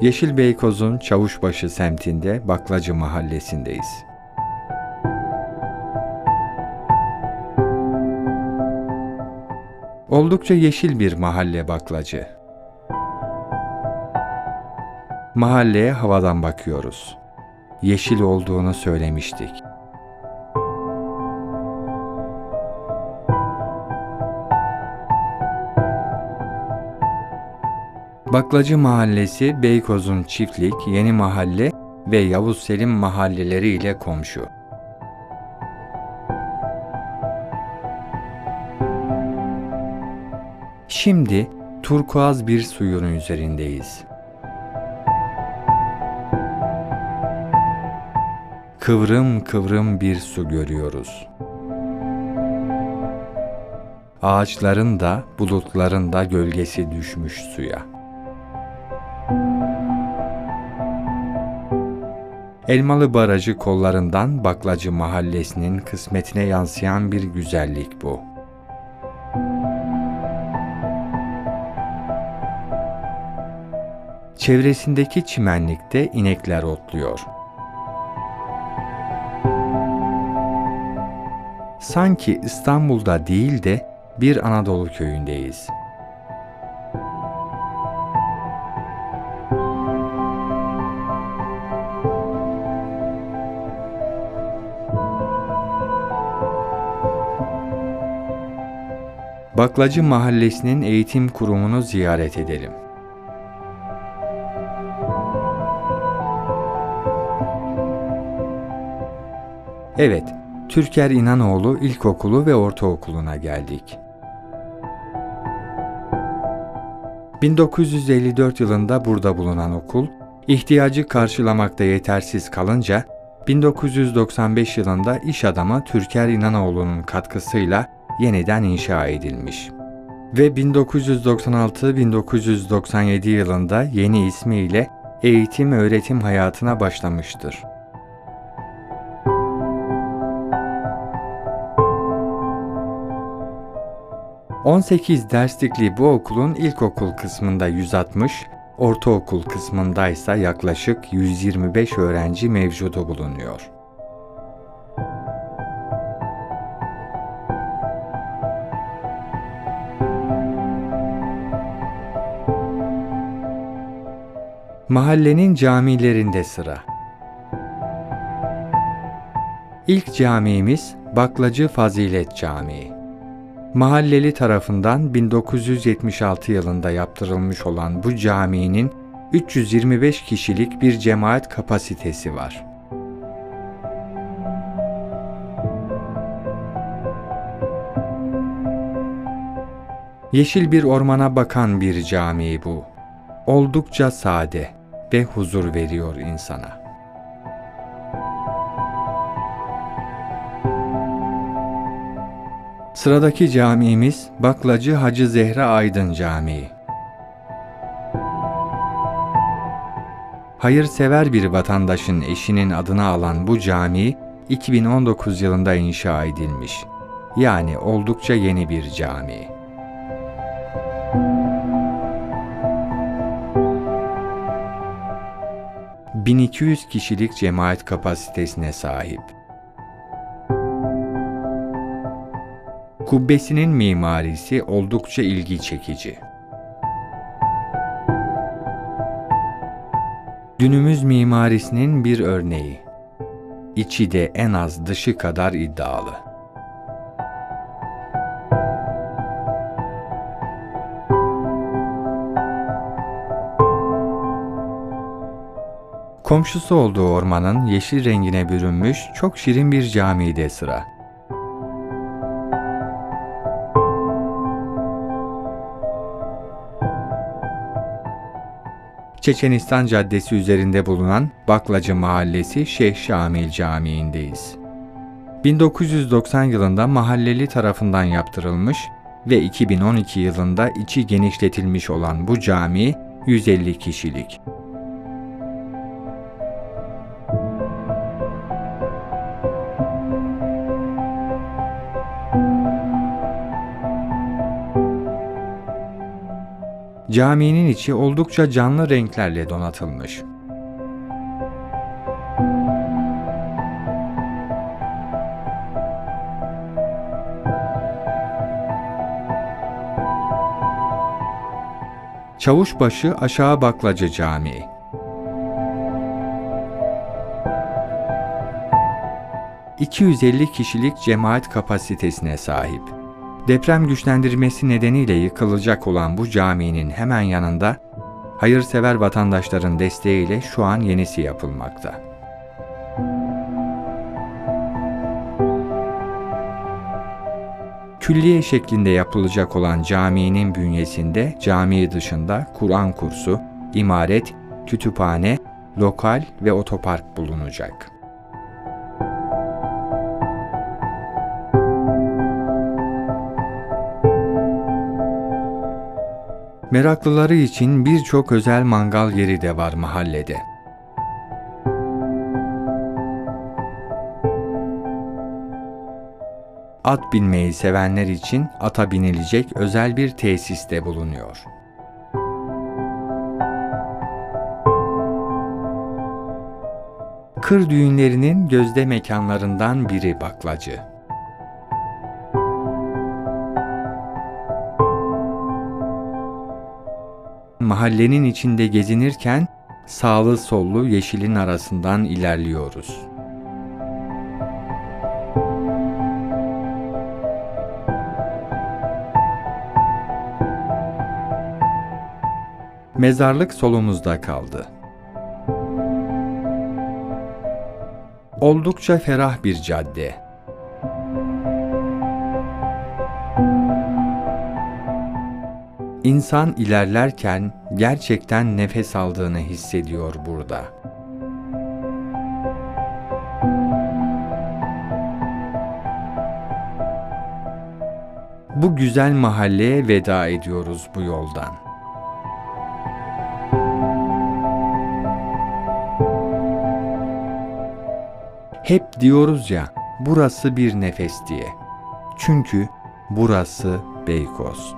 Yeşil Beykoz'un Çavuşbaşı semtinde Baklacı mahallesindeyiz. Oldukça yeşil bir mahalle Baklacı. Mahalleye havadan bakıyoruz. Yeşil olduğunu söylemiştik. Baklacı Mahallesi Beykoz'un Çiftlik, Yeni Mahalle ve Yavuz Selim mahalleleri ile komşu. Şimdi turkuaz bir suyun üzerindeyiz. Kıvrım kıvrım bir su görüyoruz. Ağaçların da bulutların da gölgesi düşmüş suya. Elmalı Barajı kollarından Baklacı Mahallesi'nin kısmetine yansıyan bir güzellik bu. Çevresindeki çimenlikte inekler otluyor. Sanki İstanbul'da değil de bir Anadolu köyündeyiz. Baklacı Mahallesi'nin eğitim kurumunu ziyaret edelim. Evet, Türker İnanoğlu İlkokulu ve Ortaokulu'na geldik. 1954 yılında burada bulunan okul, ihtiyacı karşılamakta yetersiz kalınca 1995 yılında iş adamı Türker İnanoğlu'nun katkısıyla yeniden inşa edilmiş. Ve 1996-1997 yılında yeni ismiyle eğitim öğretim hayatına başlamıştır. 18 derslikli bu okulun ilkokul kısmında 160, ortaokul kısmında ise yaklaşık 125 öğrenci mevcudu bulunuyor. Mahallenin camilerinde sıra. İlk camimiz Baklacı Fazilet Camii. Mahalleli tarafından 1976 yılında yaptırılmış olan bu caminin 325 kişilik bir cemaat kapasitesi var. Yeşil bir ormana bakan bir cami bu. Oldukça sade ve huzur veriyor insana. Sıradaki camimiz Baklacı Hacı Zehra Aydın Camii. Hayırsever bir vatandaşın eşinin adını alan bu cami 2019 yılında inşa edilmiş. Yani oldukça yeni bir cami. ...1200 kişilik cemaat kapasitesine sahip. Kubbesinin mimarisi oldukça ilgi çekici. Günümüz mimarisinin bir örneği. İçi de en az dışı kadar iddialı. Komşusu olduğu ormanın yeşil rengine bürünmüş çok şirin bir camide sıra. Çeçenistan Caddesi üzerinde bulunan Baklacı Mahallesi Şeyh Şamil Camii'ndeyiz. 1990 yılında mahalleli tarafından yaptırılmış ve 2012 yılında içi genişletilmiş olan bu cami 150 kişilik. Caminin içi oldukça canlı renklerle donatılmış. Çavuşbaşı Aşağı Baklacı Camii ...250 kişilik cemaat kapasitesine sahip. Deprem güçlendirmesi nedeniyle yıkılacak olan bu caminin hemen yanında... ...hayırsever vatandaşların desteğiyle şu an yenisi yapılmakta. Külliye şeklinde yapılacak olan caminin bünyesinde cami dışında Kur'an kursu, imaret, kütüphane, lokal ve otopark bulunacak. Meraklıları için birçok özel mangal yeri de var mahallede. At binmeyi sevenler için ata binilecek özel bir tesis de bulunuyor. Kır düğünlerinin gözde mekanlarından biri baklacı. Mahallenin içinde gezinirken sağlı sollu yeşilin arasından ilerliyoruz. Mezarlık solumuzda kaldı. Oldukça ferah bir cadde. İnsan ilerlerken gerçekten nefes aldığını hissediyor burada. Bu güzel mahalleye veda ediyoruz bu yoldan. Hep diyoruz ya, burası bir nefes diye. Çünkü burası Beykoz.